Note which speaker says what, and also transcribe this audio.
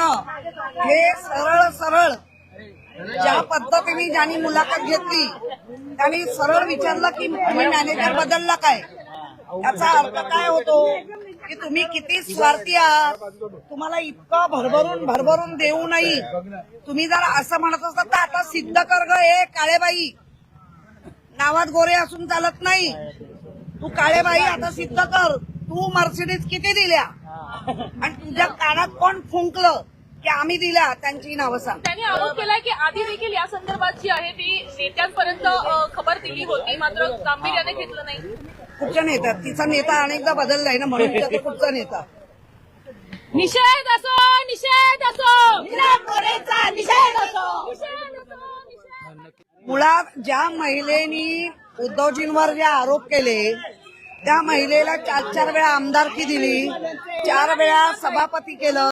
Speaker 1: हे सरळ सरळ. ज्या पद्धतीने ज्यांनी मुलाखत घेतली त्यांनी सरळ विचारलं की तुम्ही मॅनेजर बदलला काय? याचा अर्थ काय होतो की तुम्ही किती स्वार्थी आहात? तुम्हाला इतकं भरभरून भरभरून देऊ नाही तुम्ही जर असं म्हणत असता तर आता सिद्ध कर ग हे काळेबाई. नावात गोरे असून चालत नाही. तू काळेबाई आता सिद्ध कर. तू मर्सिडीज किती दिल्या? आणि तुझ्या कानात कोण फुंकलं? की आम्ही दिल्या त्यांची नावं सांग.
Speaker 2: त्यांनी आरोप केलाय की आधी देखील या संदर्भात जी आहे ती नेत्यांपर्यंत अ, खबर दिली होती मात्र गांभीर्याने घेतलं नाही.
Speaker 1: कुठच्या नेत्यात तिचा नेता अनेकदा बदललाय ना म्हणून कुठचा नेता
Speaker 2: निषेध असो निषेध असो. निषेध
Speaker 1: मुळात ज्या महिलेनी उद्धवजींवर जे आरोप केले त्या महिलेला चार चार वेळा आमदारकी दिली चार वेळा सभापती केलं.